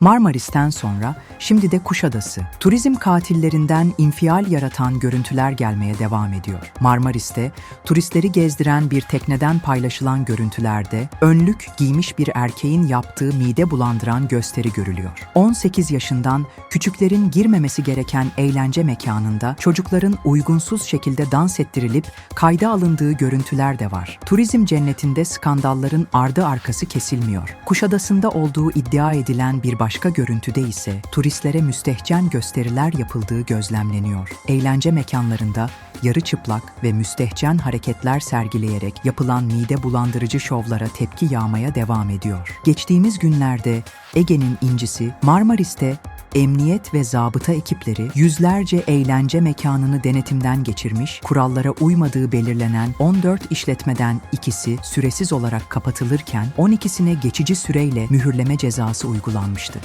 Marmaris'ten sonra şimdi de Kuşadası. Turizm katillerinden infial yaratan görüntüler gelmeye devam ediyor. Marmaris'te turistleri gezdiren bir tekneden paylaşılan görüntülerde önlük giymiş bir erkeğin yaptığı mide bulandıran gösteri görülüyor. 18 yaşından küçüklerin girmemesi gereken eğlence mekanında çocukların uygunsuz şekilde dans ettirilip kayda alındığı görüntüler de var. Turizm cennetinde skandalların ardı arkası kesilmiyor. Kuşadası'nda olduğu iddia edilen bir başka görüntüde ise turistlere müstehcen gösteriler yapıldığı gözlemleniyor. Eğlence mekanlarında yarı çıplak ve müstehcen hareketler sergileyerek yapılan mide bulandırıcı şovlara tepki yağmaya devam ediyor. Geçtiğimiz günlerde Ege'nin incisi Marmaris'te Emniyet ve zabıta ekipleri yüzlerce eğlence mekanını denetimden geçirmiş, kurallara uymadığı belirlenen 14 işletmeden ikisi süresiz olarak kapatılırken 12'sine geçici süreyle mühürleme cezası uygulanmıştı.